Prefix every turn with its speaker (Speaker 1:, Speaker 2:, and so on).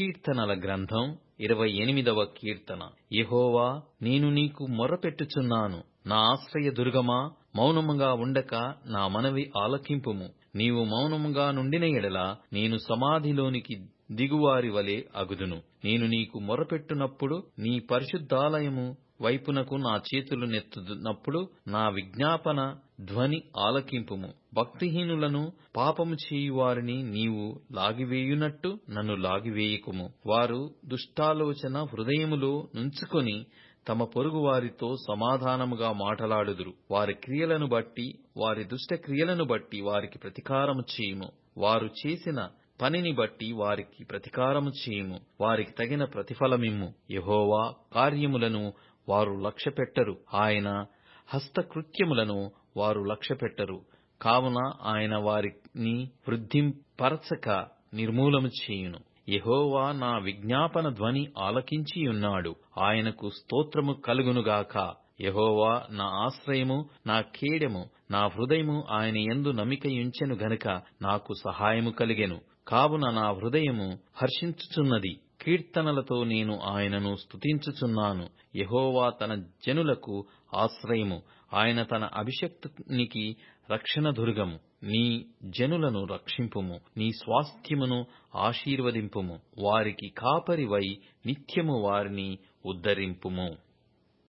Speaker 1: కీర్తనల గ్రంథం ఇరవై ఎనిమిదవ కీర్తన. యహోవా నేను నీకు మొరపెట్టుచున్నాను. నా ఆశ్రయ దుర్గమా మౌనముగా ఉండక నా మనవి ఆలకింపుము. నీవు మౌనముగా నుండిన ఎడల నేను సమాధిలోనికి దిగువారి వలె అగుదును. నేను నీకు మొరపెట్టునప్పుడు నీ పరిశుద్ధాలయము వైపునకు నా చేతులు నెత్తునప్పుడు నా విజ్ఞాపన ధ్వని ఆలకింపుము. భక్తిహీనులను పాపము చేయువారిని నీవు లాగివేయునట్టు నన్ను లాగివేయకుము. వారు దుష్టాలోచన హృదయములో నుంచుకొని తమ పొరుగు వారితో సమాధానముగా మాటలాడుదురు. వారి క్రియలను బట్టి వారి దుష్ట క్రియలను బట్టి వారికి ప్రతీకారము చేయుము. వారు చేసిన పనిని బట్టి వారికి ప్రతీకారము చేయుము. వారికి తగిన ప్రతిఫలమిమ్ము. యహోవా కార్యములను వారు లక్ష్యపెట్టరు. ఆయన హస్తకృత్యములను వారు లక్ష్యపెట్టరు. కావున ఆయన వారిని వృద్ధింపరచక నిర్మూలము చేయును. యహోవా నా విజ్ఞాపన ధ్వని ఆలకించియున్నాడు. ఆయనకు స్తోత్రము కలుగునుగాక. యహోవా నా ఆశ్రయము నా కేడెము నా హృదయము ఆయన ఎందు నమికయుంచెను గనుక నాకు సహాయము కలిగెను. కావున నా హృదయము హర్షించుచున్నది. కీర్తనలతో నేను ఆయనను స్తుతించుచున్నాను. యెహోవా తన జనులకు ఆశ్రయము. ఆయన తన అభిషక్తునికి రక్షణ దుర్గము. నీ జనులను రక్షింపుము. నీ స్వాస్థ్యమును ఆశీర్వదింపుము. వారికి కాపరివై నిత్యము వారిని ఉద్ధరింపుము.